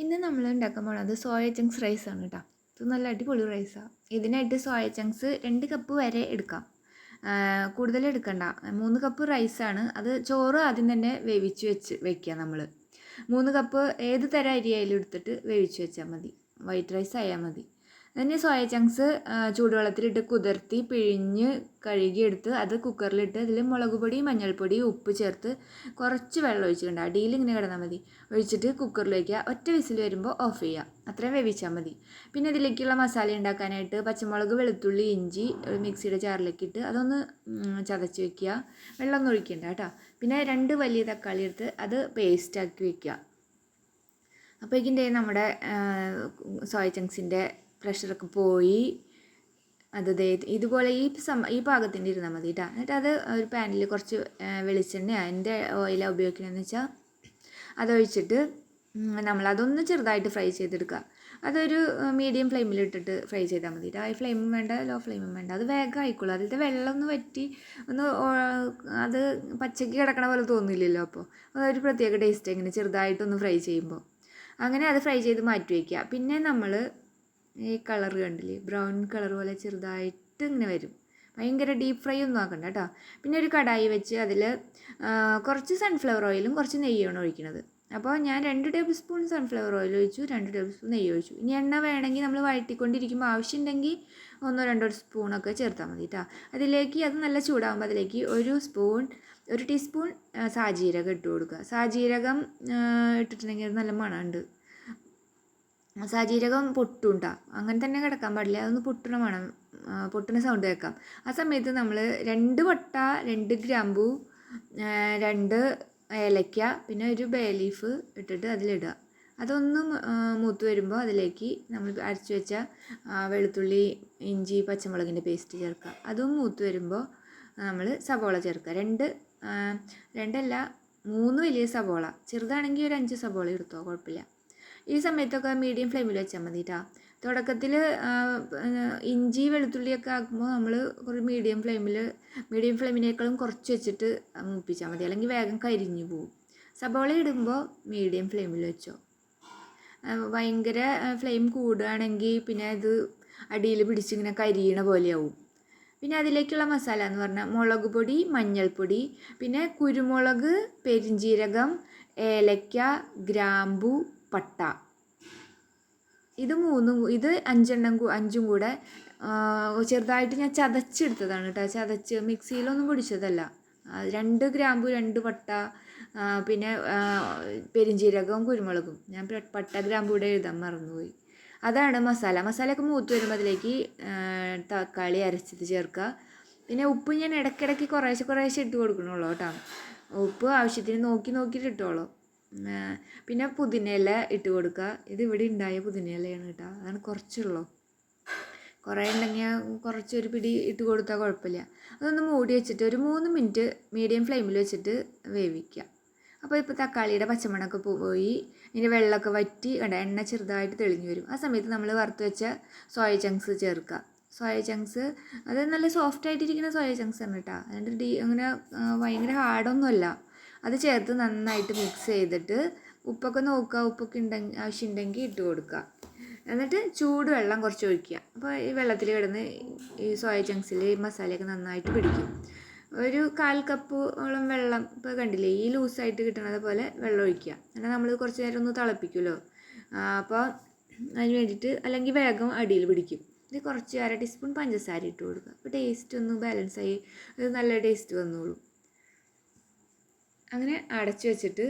ഇന്ന് നമ്മൾ ഉണ്ടാക്കാൻ പോണത് സോയ ചങ്ക്സ് റൈസാണ് കേട്ടോ ഇത് നല്ല അടിപൊളി റൈസാണ് ഇതിനായിട്ട് സോയ ചങ്ക്സ് രണ്ട് കപ്പ് വരെ എടുക്കാം. കൂടുതൽ എടുക്കണ്ട. മൂന്ന് കപ്പ് റൈസാണ് അത് ചോറ് ആദ്യം തന്നെ വേവിച്ച് വെച്ച് വെക്കുക നമ്മൾ മൂന്ന് കപ്പ് ഏത് തരം അരി എടുത്തിട്ട് വേവിച്ച് വെച്ചാൽ മതി. വൈറ്റ് റൈസ് ആയാൽ മതി. അതിന് സോയ ചങ്ക്സ് ചൂടുവെള്ളത്തിലിട്ട് കുതിർത്തി പിഴിഞ്ഞ് കഴുകിയെടുത്ത് അത് കുക്കറിലിട്ട് അതിൽ മുളക് പൊടി മഞ്ഞൾപ്പൊടി ഉപ്പ് ചേർത്ത് കുറച്ച് വെള്ളം ഒഴിച്ചിട്ടുണ്ട് അടിയിൽ ഇങ്ങനെ കിടന്നാൽ മതി. ഒഴിച്ചിട്ട് കുക്കറിൽ വയ്ക്കുക ഒറ്റ വിസിൽ വരുമ്പോൾ ഓഫ് ചെയ്യുക അത്രയും വേവിച്ചാൽ മതി. പിന്നെ ഇതിലേക്കുള്ള മസാല ഉണ്ടാക്കാനായിട്ട് പച്ചമുളക് വെളുത്തുള്ളി ഇഞ്ചി മിക്സിയുടെ ജാറിലേക്ക് ഇട്ട് അതൊന്ന് ചതച്ച് വെക്കുക. വെള്ളമൊന്നും ഒഴിക്കണ്ട കേട്ടോ. പിന്നെ രണ്ട് വലിയ തക്കാളി എടുത്ത് അത് പേസ്റ്റാക്കി വെക്കുക. ദേ നമ്മുടെ സോയ ചങ്ക്സിന്റെ പ്രഷറൊക്കെ പോയി അത് ഇതുപോലെ ഈ സം ഈ പാകത്തിന്റെ ഇരുന്നാൽ മതി കേട്ടോ എന്നിട്ട് അത് ഒരു പാനിൽ കുറച്ച് വെളിച്ചെണ്ണ അതിന്റെ ഓയിലാണ് ഉപയോഗിക്കണമെന്ന് വെച്ചാൽ അതൊഴിച്ചിട്ട് നമ്മളതൊന്ന് ചെറുതായിട്ട് ഫ്രൈ ചെയ്തെടുക്കുക അതൊരു മീഡിയം ഫ്ലെയിമിലിട്ടിട്ട് ഫ്രൈ ചെയ്താൽ മതി ഹൈ ഫ്ലെയിമും വേണ്ട ലോ ഫ്ലെയിമും വേണ്ട. അത് വേഗം ആയിക്കോളും അതിലത്തെ വെള്ളം ഒന്ന് വറ്റി ഒന്ന് അത് പച്ചയ്ക്ക് കിടക്കണ പോലെ തോന്നില്ലല്ലോ അപ്പോൾ അതൊരു പ്രത്യേക ടേസ്റ്റ് ഇങ്ങനെ ചെറുതായിട്ടൊന്ന് ഫ്രൈ ചെയ്യുമ്പോൾ അങ്ങനെ അത് ഫ്രൈ ചെയ്ത് മാറ്റി വയ്ക്കുക പിന്നെ നമ്മൾ ഈ കളർ കണ്ടില്ലേ? ബ്രൗൺ കളർ പോലെ ചെറുതായിട്ട് ഇങ്ങനെ വരും. ഭയങ്കര ഡീപ്പ് ഫ്രൈ ഒന്നും ആക്കണ്ട കേട്ടോ. പിന്നെ ഒരു കടായി വെച്ച് അതിൽ കുറച്ച് സൺഫ്ലവർ ഓയിലും കുറച്ച് നെയ്യാണ് ഒഴിക്കുന്നത്. അപ്പോൾ ഞാൻ രണ്ട് ടേബിൾ സ്പൂൺ സൺഫ്ലവർ ഓയിൽ ഒഴിച്ചു രണ്ട് ടേബിൾ സ്പൂൺ നെയ്യ് ഒഴിച്ചു. ഇനി എണ്ണ വേണമെങ്കിൽ നമ്മൾ വഴറ്റിക്കൊണ്ടിരിക്കുമ്പോൾ ആവശ്യമുണ്ടെങ്കിൽ ഒന്നോ രണ്ടോ സ്പൂണൊക്കെ ചേർത്താൽ മതി കേട്ടോ അതിലേക്ക് അത് നല്ല ചൂടാകുമ്പോൾ അതിലേക്ക് ഒരു സ്പൂൺ ഒരു ടീസ്പൂൺ സാജീരകം ഇട്ട് കൊടുക്കുക. സാജീരകം ഇട്ടിട്ടുണ്ടെങ്കിൽ നല്ല മണമുണ്ട്. സാജീരകം പൊട്ടുണ്ടാ. അങ്ങനെ തന്നെ കിടക്കാൻ പാടില്ല. അതൊന്ന് പൊട്ടണ ആ, പൊട്ടണ സൗണ്ട് കേൾക്കാം. ആ സമയത്ത് നമ്മൾ രണ്ട് വട്ട രണ്ട് ഗ്രാമ്പു രണ്ട് ഏലക്ക പിന്നെ ഒരു ബേ ലീഫ് ഇട്ടിട്ട് അതിലിടുക. അതൊന്ന് മൂത്ത് വരുമ്പോൾ അതിലേക്ക് നമ്മൾ അരച്ച് വെച്ച വെളുത്തുള്ളി ഇഞ്ചി പച്ചമുളകിന്റെ പേസ്റ്റ് ചേർക്കുക. അതും മൂത്ത് വരുമ്പോൾ നമ്മൾ സവോള ചേർക്കുക. രണ്ട് രണ്ടല്ല മൂന്ന് വലിയ സവോള. ചെറുതാണെങ്കിൽ ഒരു അഞ്ച് സവോള എടുത്തോ കുഴപ്പമില്ല. ഈ സമയത്തൊക്കെ മീഡിയം ഫ്ലെയിമിൽ വെച്ചാൽ മതി കേട്ടോ തുടക്കത്തിൽ ഇഞ്ചി വെളുത്തുള്ളിയൊക്കെ ആക്കുമ്പോൾ നമ്മൾ കുറച്ച് മീഡിയം ഫ്ലെയിമിൽ മീഡിയം ഫ്ലെയിമിനേക്കാളും കുറച്ച് വെച്ചിട്ട് മുപ്പിച്ചാൽ മതി. അല്ലെങ്കിൽ വേഗം കരിഞ്ഞു പോകും സബോള ഇടുമ്പോൾ മീഡിയം ഫ്ലെയിമിൽ വെച്ചോ. ഭയങ്കര ഫ്ലെയിം കൂടുകയാണെങ്കിൽ പിന്നെ ഇത് അടിയിൽ പിടിച്ചിങ്ങനെ കരിയണ പോലെയാവും. പിന്നെ അതിലേക്കുള്ള മസാല എന്ന് പറഞ്ഞാൽ മുളക് പൊടി മഞ്ഞൾപ്പൊടി പിന്നെ കുരുമുളക് പെരിഞ്ജീരകം ഏലക്ക ഗ്രാമ്പു പട്ട. ഇത് മൂന്നും ഇത് അഞ്ചെണ്ണം അഞ്ചും കൂടെ ചെറുതായിട്ട് ഞാൻ ചതച്ചെടുത്തതാണ് കേട്ടോ ചതച്ച് മിക്സിയിലൊന്നും പൊടിച്ചതല്ല. രണ്ട് ഗ്രാമ്പു രണ്ട് പട്ട പിന്നെ പെരിഞ്ചീരകവും കുരുമുളകും. ഞാൻ പട്ട ഗ്രാമ്പു കൂടെ എഴുതാൻ മറന്നുപോയി. അതാണ് മസാല. മസാലയൊക്കെ മൂത്ത് വരുമ്പോൾ അതിലേക്ക് തക്കാളി അരച്ചത് ചേർക്കുക പിന്നെ ഉപ്പ് ഞാൻ ഇടയ്ക്കിടയ്ക്ക് കുറേശ്ശെ കുറേശ്ശെ ഇട്ട് കൊടുക്കണുള്ളൂ കേട്ടോ ഉപ്പ് ആവശ്യത്തിന് നോക്കി നോക്കിയിട്ട് ഇട്ടോളൂ. പിന്നെ പുതിനയില ഇട്ട് കൊടുക്കുക ഇത് ഇവിടെ ഉണ്ടായ പുതിനയിലയാണ് കേട്ടോ. അതാണ് കുറച്ചുള്ളൂ. കുറേ ഉണ്ടെങ്കിൽ കുറച്ചൊരു പിടി ഇട്ട് കൊടുത്താൽ കുഴപ്പമില്ല അതൊന്ന് മൂടി വെച്ചിട്ട് ഒരു മൂന്ന് മിനിറ്റ് മീഡിയം ഫ്ലെയിമിൽ വെച്ചിട്ട് വേവിക്കുക അപ്പോൾ ഇപ്പോൾ തക്കാളിയുടെ പച്ചമണമൊക്കെ പോയി. ഇതിന്റെ വെള്ളമൊക്കെ വറ്റി വേണ്ട എണ്ണ ചെറുതായിട്ട് തെളിഞ്ഞു വരും. ആ സമയത്ത് നമ്മൾ വറുത്ത് വെച്ച സോയ ചങ്ക്സ് ചേർക്കുക സോയ ചങ്ക്സ് അത് നല്ല സോഫ്റ്റ് ആയിട്ടിരിക്കുന്ന സോയ ചങ്ക്സ് ആണ് കേട്ടോ. അതിന്റെ ഡീ അങ്ങനെ ഭയങ്കര ഹാർഡൊന്നുമല്ല. അത് ചേർത്ത് നന്നായിട്ട് മിക്സ് ചെയ്തിട്ട് ഉപ്പൊക്കെ നോക്കുക. ഉപ്പൊക്കെ ഉണ്ടെങ്കിൽ ആവശ്യമുണ്ടെങ്കിൽ ഇട്ട് കൊടുക്കുക. എന്നിട്ട് ചൂട് വെള്ളം കുറച്ച് ഒഴിക്കുക. അപ്പോൾ ഈ വെള്ളത്തിൽ കിടന്ന് ഈ സോയ ചങ്ക്സിൽ ഈ മസാലയൊക്കെ നന്നായിട്ട് പിടിക്കും. ഒരു കാൽ കപ്പോളം വെള്ളം ഇപ്പോൾ കണ്ടില്ലേ ഈ ലൂസായിട്ട് കിട്ടണത് പോലെ വെള്ളം ഒഴിക്കുക. എന്നാൽ നമ്മൾ കുറച്ച് നേരം ഒന്ന് തിളപ്പിക്കുമല്ലോ. അപ്പോൾ അതിന് വേണ്ടിയിട്ട് അല്ലെങ്കിൽ വേഗം അടിയിൽ പിടിക്കും. ഇത് കുറച്ച് അര ടീസ്പൂൺ പഞ്ചസാര ഇട്ട് കൊടുക്കുക. അപ്പോൾ ടേസ്റ്റ് ഒന്ന് ബാലൻസ് ആയി അത് നല്ല ടേസ്റ്റ് വന്നോളൂ. അങ്ങനെ അടച്ചു വെച്ചിട്ട്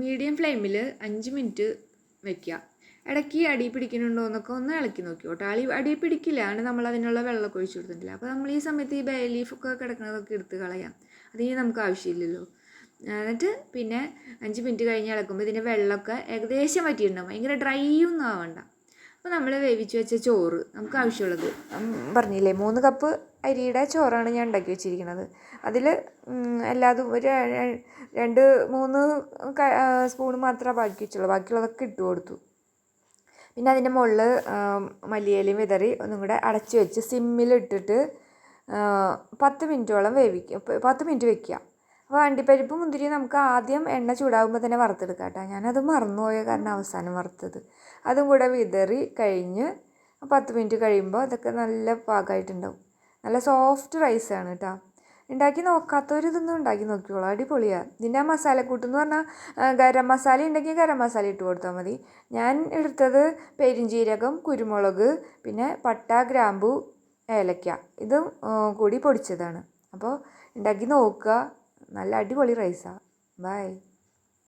മീഡിയം ഫ്ലെയിമിൽ അഞ്ച് മിനിറ്റ് വെക്കുക ഇടയ്ക്ക് അടി പിടിക്കുന്നുണ്ടോ എന്നൊക്കെ ഒന്ന് ഇളക്കി നോക്കി കേട്ടോ അടി അടി പിടിക്കില്ല. ആണ് നമ്മൾ അതിനുള്ള വെള്ളമൊക്കെ ഒഴിച്ചു കൊടുത്തിട്ടില്ല. അപ്പോൾ നമ്മൾ ഈ സമയത്ത് ഈ ബേ ലീഫൊക്കെ കിടക്കുന്നതൊക്കെ എടുത്ത് കളയാം. അതിന് നമുക്ക് ആവശ്യമില്ലല്ലോ. എന്നിട്ട് പിന്നെ അഞ്ച് മിനിറ്റ് കഴിഞ്ഞ് ഇളക്കുമ്പോൾ ഇതിന്റെ വെള്ളമൊക്കെ ഏകദേശം പറ്റിയിട്ടുണ്ടാവും ഭയങ്കര ഡ്രൈ ഒന്നും ആവണ്ട. അപ്പോൾ നമ്മൾ വേവിച്ച് വെച്ച ചോറ് നമുക്ക് ആവശ്യമുള്ളത്. പറഞ്ഞില്ലേ മൂന്ന് കപ്പ് അരിയുടെ ചോറാണ് ഞാൻ ഉണ്ടാക്കി വെച്ചിരിക്കുന്നത്. അതിൽ എല്ലാതും ഒരു രണ്ട് മൂന്ന് സ്പൂൺ മാത്രമേ ബാക്കി വെച്ചുള്ളൂ. ബാക്കിയുള്ളതൊക്കെ ഇട്ട് കൊടുത്തു. പിന്നെ അതിന്റെ മുകളിൽ മല്ലിയിലയും വിതറി ഒന്നും കൂടെ അടച്ച് വെച്ച് സിമ്മിലിട്ടിട്ട് പത്ത് മിനിറ്റോളം വേവിക്കുക പത്ത് മിനിറ്റ് വെക്കുക. അപ്പോൾ അണ്ടിപ്പരിപ്പ് മുന്തിരി നമുക്ക് ആദ്യം എണ്ണ ചൂടാകുമ്പോൾ തന്നെ വറുത്തെടുക്കാം കേട്ടോ. ഞാനത് മറന്നുപോയ കാരണം അവസാനം വറുത്തത്. അതും കൂടെ വിതറി കഴിഞ്ഞ് പത്ത് മിനിറ്റ് കഴിയുമ്പോൾ അതൊക്കെ നല്ല പാകമായിട്ടുണ്ടാവും. നല്ല സോഫ്റ്റ് റൈസാണ് കേട്ടോ ഉണ്ടാക്കി നോക്കാത്തവർ ഇതൊന്നും ഉണ്ടാക്കി നോക്കിയോളൂ അടിപൊളിയാണ് ഇതിന്റെ ആ മസാലക്കൂട്ട് എന്ന് പറഞ്ഞാൽ ഗരം മസാല ഉണ്ടെങ്കിൽ ഗരം മസാല ഇട്ട് കൊടുത്താൽ മതി. ഞാൻ എടുത്തത് പെരിഞ്ചീരകം കുരുമുളക് പിന്നെ പട്ട ഗ്രാമ്പു ഏലക്ക. ഇതും കൂടി പൊടിച്ചതാണ്. അപ്പോൾ ഉണ്ടാക്കി നോക്കുക. നല്ല അടിപൊളി റൈസാണ് ബൈ